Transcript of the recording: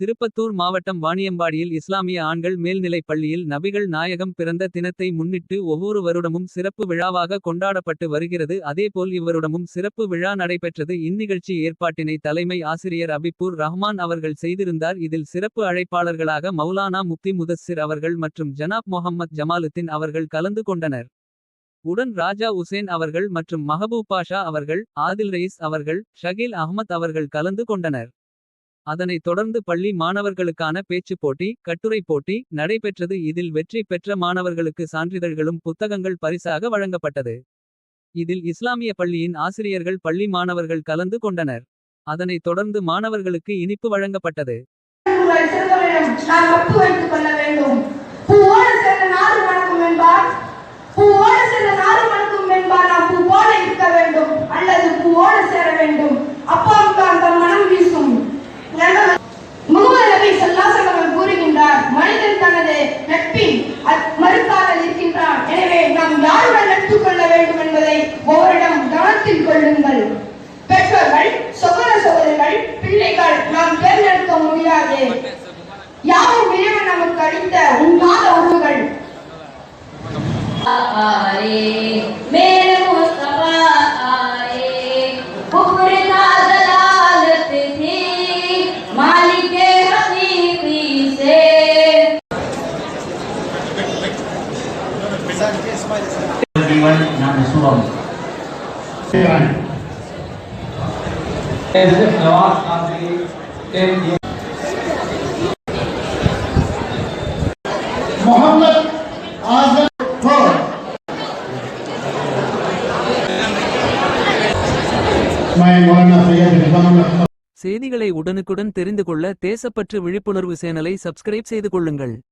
திருப்பத்தூர் மாவட்டம் வாணியம்பாடியில் இஸ்லாமிய ஆண்கள் மேல்நிலைப் பள்ளியில் நபிகள் நாயகம் பிறந்த தினத்தை முன்னிட்டு ஒவ்வொரு வருடமும் சிறப்பு விழாவாக கொண்டாடப்பட்டு வருகிறது. அதேபோல் இவ்வருடமும் சிறப்பு விழா நடைபெற்றது. இந்நிகழ்ச்சி ஏற்பாட்டினை தலைமை ஆசிரியர் அபிப்பூர் ரஹ்மான் அவர்கள் செய்திருந்தார். இதில் சிறப்பு அழைப்பாளர்களாக மௌலானா முப்தி முதஸ்ஸிர் அவர்கள் மற்றும் ஜனாப் முகம்மது ஜமாலுத்தீன் அவர்கள் கலந்து கொண்டனர். உடன் ராஜா உசேன் அவர்கள் மற்றும் மஹபூப் பாஷா அவர்கள் ஆதில் ரயீஸ் அவர்கள் ஷகீல் அஹ்மத் அவர்கள் கலந்து கொண்டனர். அதனைத் தொடர்ந்து பள்ளி மாணவர்களுக்கான பேச்சுப் போட்டி கட்டுரை போட்டி நடைபெற்றது. இதில் வெற்றி பெற்ற மாணவர்களுக்கு சான்றிதழ்களும் புத்தகங்கள் பரிசாக வழங்கப்பட்டது. இதில் இஸ்லாமிய பள்ளியின் ஆசிரியர்கள் பள்ளி மாணவர்கள் கலந்து கொண்டனர். அதனைத் தொடர்ந்து மாணவர்களுக்கு இனிப்பு வழங்கப்பட்டது. கற்றுக்கொள்ள வேண்டும் என்பதை ஒவ்வொரிடம் கவனத்தில் கொள்ளுங்கள். பெற்றோர்கள் சகோதர சகோதரிகள் பிள்ளைகள் நாம் தேர்ந்தெடுக்க முடியாது. யாவும் இறைவன் நமக்கு அளித்த உண்ணாத உறவுகள் மேலும் Ismail இறைவன் நமது சுகம் செய்திகளை உடனுக்குடன் தெரிந்து கொள்ள தேசப்பற்று விழிப்புணர்வு சேனலை சப்ஸ்கிரைப் செய்து கொள்ளுங்கள்.